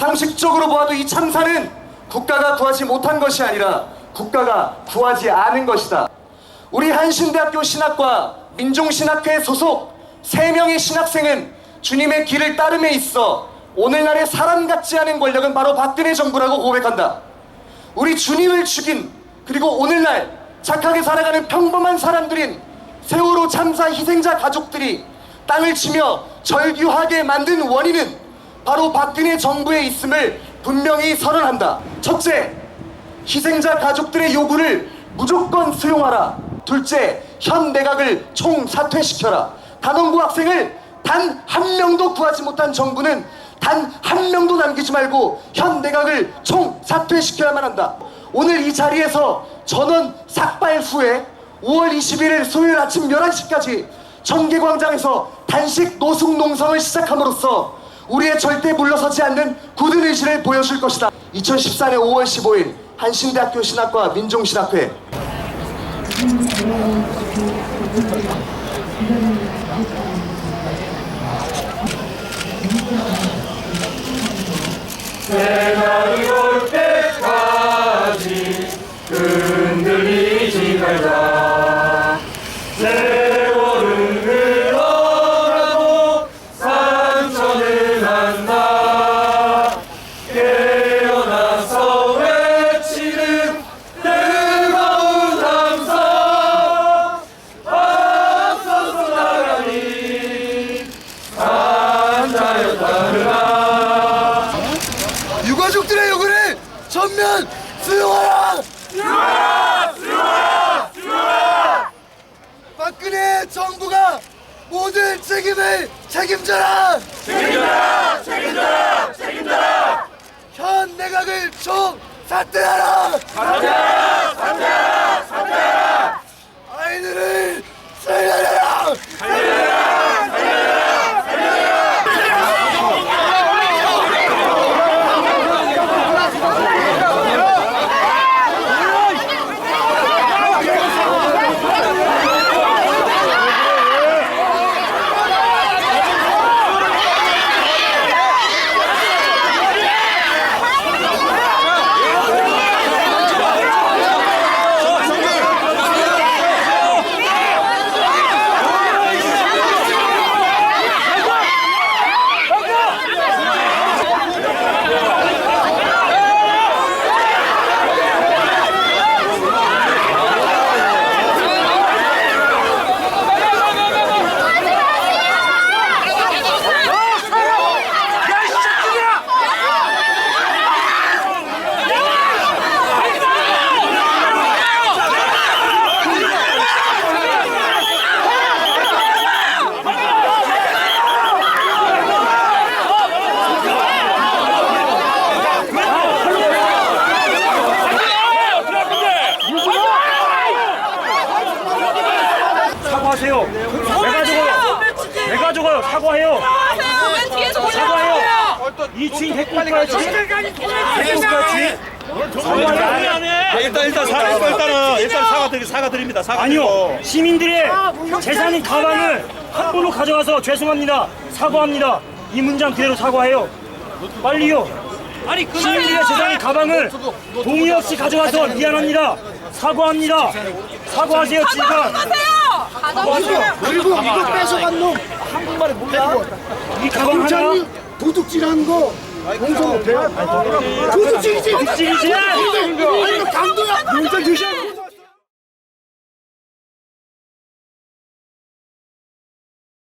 상식적으로 보아도 이 참사는 국가가 구하지 못한 것이 아니라 국가가 구하지 않은 것이다. 우리 한신대학교 신학과 민중신학회 소속 세명의 신학생은 주님의 길을 따름에 있어 오늘날의 사람 같지 않은 권력은 바로 박근혜 정부라고 고백한다. 우리 주님을 죽인 그리고 오늘날 착하게 살아가는 평범한 사람들인 세월호 참사 희생자 가족들이 땅을 치며 절규하게 만든 원인은 바로 박근혜 정부에 있음을 분명히 선언한다. 첫째, 희생자 가족들의 요구를 무조건 수용하라. 둘째, 현 내각을 총 사퇴시켜라. 단원고 학생을 단 한 명도 구하지 못한 정부는 단 한 명도 남기지 말고 현 내각을 총 사퇴시켜야만 한다. 오늘 이 자리에서 전원 삭발 후에 5월 21일 수요일 아침 11시까지 청계광장에서 단식 노숙 농성을 시작함으로써 우리의 절대 물러서지 않는 굳은 의지를 보여줄 것이다. 2014년 5월 15일 한신대학교 신학과 민중신학회 유가 전면 수용하라! 수용하라! 수용하라! 수용하라! 박근혜 정부가 모든 책임을 책임져라! 책임져라! 책임져라! 책임져라! 현 내각을 총! 사퇴하라! 사퇴하라! 사과하세요. 내가 죽어요. 내가 죽어요. 사과해요. 왜 뒤에서 사과해요. 올라와요? 이층 핵국가였지. 핵국가였지. 일단 일단 사 일단은 일단 사과드리 사과드립니다. 사과드리고 아니요. 시민들의 재산인 가방을 함부로 가져가서 죄송합니다. 사과합니다. 이 문장 그대로 사과해요. 빨리요. 아니 시민들의 재산인 가방을 동의 없이 가져가서 미안합니다. 사과합니다. 사과하세요 지금. 가져가세요. 그리고 이거 뺏어간 놈. 한국말에 몰라? 이 가방 하나 경찰이 도둑질하는 거 용서 못해요? 도둑질이지. 도둑질이지? 아니 이거 강도야. 용서 주셔